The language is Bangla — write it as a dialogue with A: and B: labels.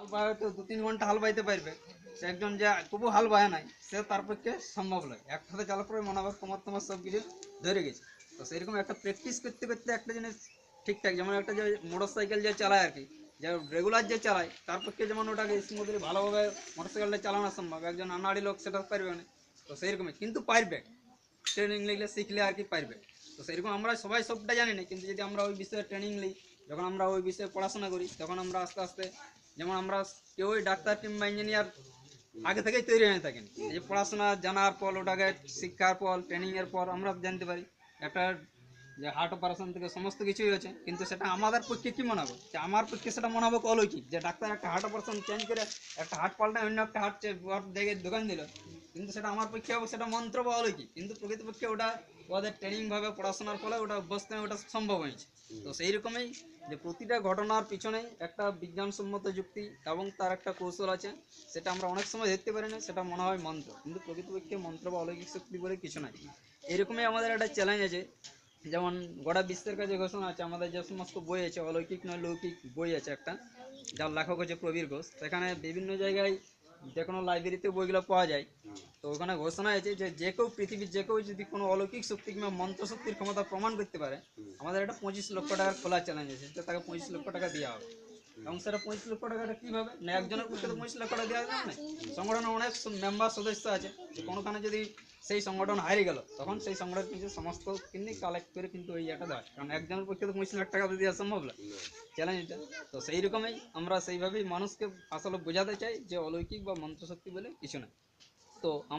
A: হাল বায় তো দু তিন ঘণ্টা হাল বাইতে পারবে। সে একজন যে, তবু হাল বায় নাই, সে তার পক্ষে সম্ভব নয়। একসাথে চালার পরে মনে হবে তোমার তোমার সব কিছু ধরে গেছে। তো সেরকম একটা প্র্যাকটিস করতে করতে একটা জিনিস ঠিকঠাক, যেমন একটা যে মোটর সাইকেল যে চালায় আর কি, যে রেগুলার যে চালায়, তার পক্ষে যেমন ওটাকে স্মুথলি ভালোভাবে মোটর সাইকেলটা চালানো সম্ভব। একজন আনাড়ি লোক সেটা পারবে না। তো সেইরকমই কিন্তু পারবে। ট্রেনিং নিলে শিখলে আর কি পারবে। তো সেরকম আমরা সবাই সবটা জানি না, কিন্তু যদি আমরা ওই বিষয়ে ট্রেনিং নিই, যখন আমরা ওই বিষয়ে পড়াশোনা করি, তখন আমরা আস্তে আস্তে যেমন আমরা কেউই ডাক্তার কিংবা ইঞ্জিনিয়ার আগে থেকেই তৈরি হয়ে থাকেন। যে পড়াশোনা জানার পর, ওটাকে শিক্ষার পর ট্রেনিংয়ের পর আমরা জানতে পারি। একটা যে হার্ট অপারেশন থেকে সমস্ত কিছুই হয়েছে, কিন্তু সেটা আমাদের পক্ষে কি মনে হবে যে আমার পক্ষে সেটা মনে হবে অলৌকিক যে ডাক্তার একটা হার্ট অপারেশন চেঞ্জ করে একটা হার্ট পাল্টা অন্য একটা হার্ট দেখে দোকান দিল, কিন্তু সেটা আমার পক্ষে হবে, সেটা মন্ত্র বা অলৌকিক কিন্তু প্রকৃতপক্ষে ওটা ওদের ট্রেনিংভাবে পড়াশোনার ফলে ওটা অভ্যস্ত ওটা সম্ভব হয়েছে। তো সেই রকমই যে প্রতিটা ঘটনার পিছনে একটা বিজ্ঞানসম্মত যুক্তি এবং তার একটা কৌশল আছে, সেটা আমরা অনেক সময় দেখতে পারি না, সেটা মনে হয় মন্ত্র। কিন্তু প্রকৃতপক্ষে মন্ত্র বা অলৌকিক শক্তি বলে কিছু নাই। এরকমই আমাদের একটা চ্যালেঞ্জ আছে। যেমন গোটা বিশ্বের কাছে ঘোষণা আছে, আমাদের যে সমস্ত বই আছে, অলৌকিক নয় লৌকিক বই আছে একটা, যার লেখক হচ্ছে প্রবীর ঘোষ। সেখানে বিভিন্ন জায়গায় যে কোনো লাইব্রেরিতে বইগুলো পাওয়া যায়। তো ওখানে ঘোষণা আছে যে যে কেউ পৃথিবীর যে কেউ যদি কোনো অলৌকিক শক্তি কিংবা মন্ত্র শক্তির ক্ষমতা প্রমাণ করতে পারে, আমাদের একটা পঁচিশ লক্ষ টাকার খোলা চ্যালেঞ্জ আছে তাকে পঁচিশ লক্ষ টাকা দেওয়া হবে। এবং সেটা পঁচিশ লক্ষ টাকাটা কীভাবে? না একজনের পক্ষে তো পঁচিশ লক্ষ টাকা দেওয়া যাবে না? সংগঠনের অনেক মেম্বার সদস্য আছে। যে কোনোখানে যদি সেই সংগঠন হারিয়ে গেল, তখন সেই সংগঠন কিন্তু সমস্ত কিন্তু কালেক্ট করে কিন্তু ওই ইয়েটা দেয়। কারণ একজনের পক্ষে তো পঁচিশ লাখ টাকা তো দেওয়া সম্ভব না। চ্যালেঞ্জটা তো সেই রকমই আমরা সেইভাবেই মানুষকে আসলে বোঝাতে চাই যে অলৌকিক বা মন্ত্রশক্তি বলে কিছু না। তো